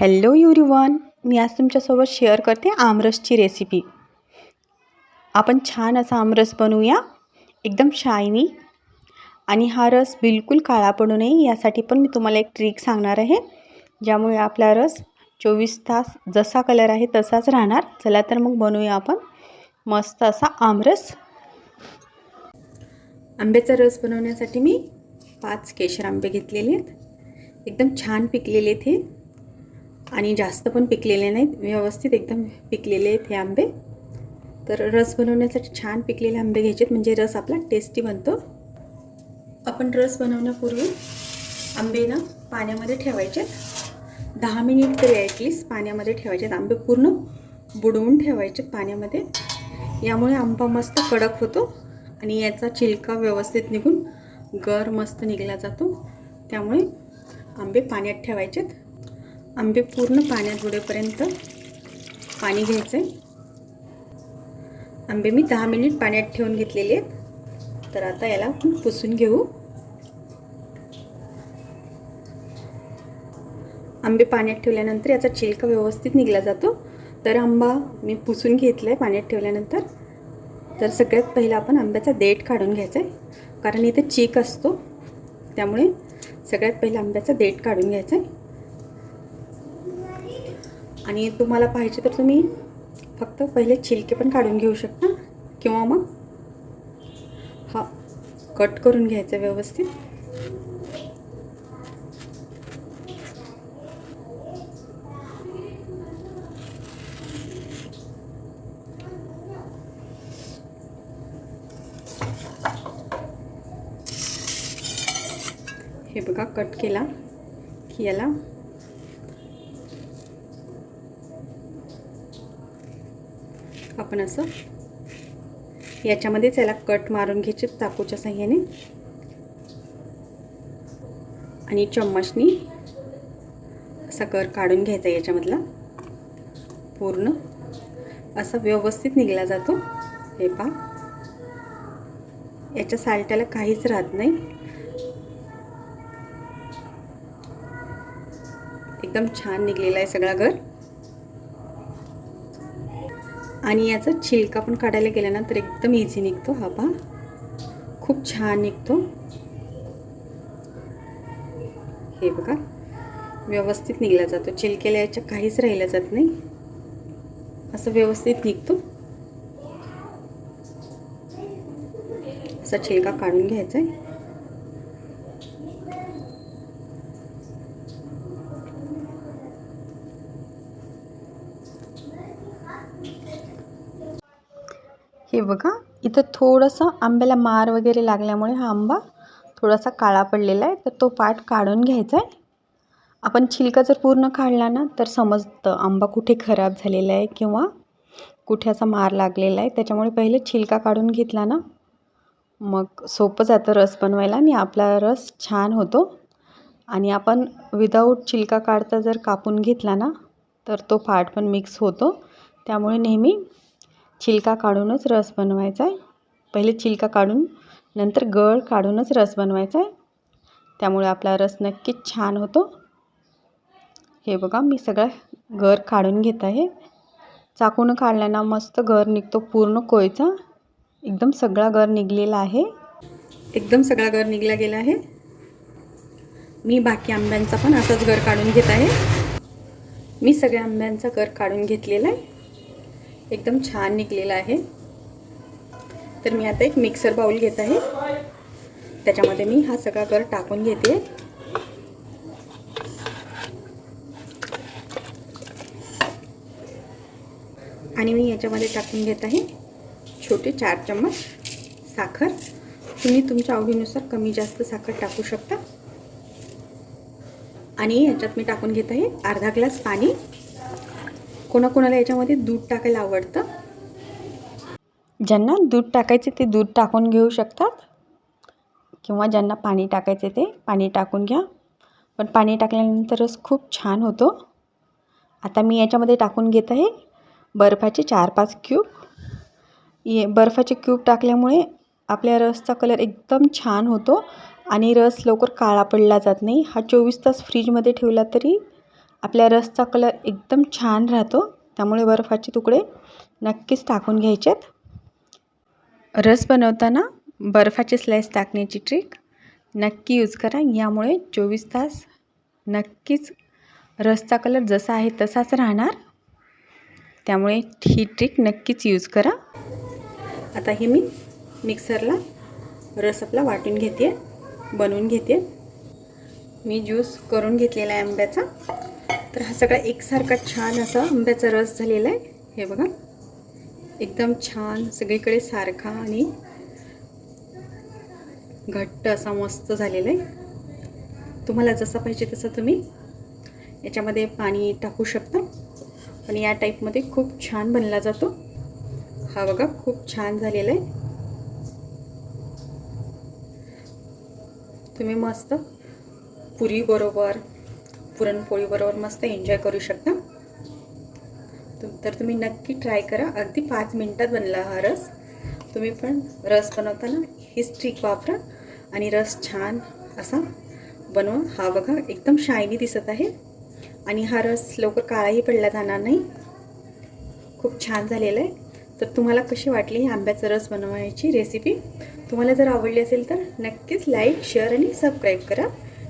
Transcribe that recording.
Hello युरीवन मी आज तुमच्यासोबत share करते आमरसची रेसिपी आपण छान असा आमरस बनवूया. एकदम शायनी आणि हा रस बिलकुल काळा पडू नये यासाठी पण मी तुम्हाला एक ट्रिक सांगणार आहे. ज्यामुळे आपला रस चोवीस तास जसा कलर आहे तसाच राहणार. चला तर मग बनवूया आपण. मस्त असा आमरस. आंब्याचा रस बनवण्यासाठी मी पाच केशर आंबे घेतलेले आहेत. एकदम छान पिकलेले आहेत हे. आणि जास्त पण पिकलेले नाहीत. व्यवस्थित एकदम पिकलेले आहेत हे आंबे. तर रस बनवण्यासाठी छान पिकलेले आंबे घ्यायचे म्हणजे रस आपला टेस्टी बनतो. आपण रस बनवण्यापूर्वी आंबे ना पाण्यामध्ये ठेवायचे. दहा मिनिट तरी ॲटलीस्ट पाण्यामध्ये ठेवायचे. आंबे पूर्ण बुडवून ठेवायचे पाण्यामध्ये. यामुळे आंबा मस्त कडक होतो आणि याचा चिलका व्यवस्थित निघून गर मस्त निघला जातो. त्यामुळे आंबे पाण्यात ठेवायचेत. आंबे पूर्ण पाण्यात बुडेपर्यंत पाणी घ्यायचं आहे आंबे मी दहा मिनिट पाण्यात ठेवून घेतलेले आहेत. तर आता याला आपण पुसून घेऊ. आंबे पाण्यात ठेवल्यानंतर याचा चिलका व्यवस्थित निघला जातो. तर आंबा मी पुसून घेतला आहे पाण्यात ठेवल्यानंतर. तर सगळ्यात पहिला आपण आंब्याचा देठ काढून घ्यायचा आहे कारण इथे चीक असतो. त्यामुळे सगळ्यात पहिला आंब्याचा देठ काढून घ्यायचा आहे आणि तुम्हाला पाहिजे तर तुम्ही फक्त पहिले छिलके पण काढून घेऊ शकता. किंवा मग हा कट करून घ्यायचं व्यवस्थित. हे बघा कट केला की याला आपण असं. याच्यामध्येच याला कट मारून घ्यायचे चाकूच्या साह्याने. आणि चम्मचनी असा कर काढून घ्यायचा याच्यामधला. पूर्ण. असा व्यवस्थित निघला जातो. हे पा याच्या साल्ट्याला काहीच राहत नाही. एकदम छान निघलेला आहे सगळा घर. आणि याचा छिलका पण काढायला गेल्यानंतर एकदम इझी निघतो हा पहा. खूप छान निघतो. हे बघा व्यवस्थित निघला जातो. छिलकेला याच्या काहीच राहिलं जात नाही. असं व्यवस्थित निघतो. असा छिलका काढून घ्यायचा आहे. हे बघा इथं थोडंसं आंब्याला मार वगैरे लागल्यामुळे हा आंबा थोडासा काळा पडलेला आहे तर तो पाट काढून घ्यायचा आहे. आपण छिलका जर पूर्ण काढला ना तर समजतं आंबा कुठे खराब झालेला आहे किंवा कुठे असा मार लागलेला आहे. त्याच्यामुळे पहिले छिलका काढून घेतला ना मग सोपं जातं रस बनवायला आणि आपला रस छान होतो. आणि आपण विदाऊट छिलका काढता जर कापून घेतला ना तर तो पाट पण मिक्स होतो. त्यामुळे नेहमी छिलका काढूनच रस बनवायचा आहे. पहिले छिलका काढून नंतर गळ काढूनच रस बनवायचा आहे. त्यामुळे आपला रस नक्कीच छान होतो. हे बघा मी सगळा गर काढून घेत आहे. चाकून काढल्यानं मस्त गर निघतो पूर्ण कोयचा. एकदम सगळा गर निघलेला आहे. एकदम सगळा गर निघला गेला आहे. मी बाकी आंब्यांचा पण असाच गर काढून घेत आहे. मी सगळ्या आंब्यांचा गर काढून घेतलेला आहे. एकदम छान निघलेला आहे. तर मी आता एक मिक्सर बाऊल घेत आहे. त्याच्यामध्ये मी हा सगळा गर टाकून घेते. आणि मी याच्यामध्ये टाकून घेत आहे छोटे चार चम्मच साखर. तुम्ही तुमच्या आवडीनुसार कमी जास्त साखर टाकू शकता. आणि याच्यात मी टाकून घेत आहे अर्धा ग्लास पाणी. कोणाकोणाला याच्यामध्ये दूध टाकायला आवडतं? ज्यांना दूध टाकायचे ते दूध टाकून घेऊ शकतात. किंवा ज्यांना पाणी टाकायचे ते पाणी टाकून घ्या. पण पाणी टाकल्यानंतरच खूप छान होतो. आता मी याच्यामध्ये टाकून घेत आहे बर्फाचे चार पाच क्यूब ये बर्फाचे क्यूब टाकल्यामुळे आपल्या रसचा कलर एकदम छान होतो. आणि रस लवकर काळा पडला जात नाही. हा चोवीस तास फ्रीजमध्ये ठेवला तरी आपल्या रसचा कलर एकदम छान राहतो. त्यामुळे बर्फाचे तुकडे नक्कीच टाकून घ्यायचेत. रस बनवताना बर्फाचे स्लाईस टाकण्याची ट्रिक नक्की यूज करा. यामुळे चोवीस तास नक्कीच रसचा कलर जसा आहे तसाच राहणार. त्यामुळे ही ट्रिक नक्कीच यूज करा. आता हे मी मिक्सरला रस आपला वाटून घेते बनवून घेते मी ज्यूस करून घेतलेला आहे आंब्याचा. तर हा सगळा एकसारखा छान असा आंब्याचा रस झालेला आहे. हे बघा. एकदम छान सगळीकडे सारखा आणि घट्ट असा मस्त झालेला आहे. तुम्हाला जसं पाहिजे तसं तुम्ही याच्यामध्ये पाणी टाकू शकता. पण या टाईपमध्ये खूप छान बनला जातो. हा बघा खूप छान झालेला आहे. तुम्ही मस्त पुरीबरोबर पुरणपोळीबरोबर मस्त एन्जॉय करू शकता. तर तुम्ही नक्की ट्राय करा. अगदी पाच मिनटात बनला हा रस. तुम्ही पण रस बनवताना हीच ट्रिक वापरा आणि रस छान असा बनवा. हा बघा एकदम शायनी दिसत आहे. आणि हा रस लवकर काळाही पडला जाणार नाही. खूप छान झालेला आहे. तर तुम्हाला कशी वाटली ही आंब्याचा रस बनवायची रेसिपी तुम्हाला जर आवडली असेल तर नक्कीच लाईक शेअर आणि सबस्क्राईब करा.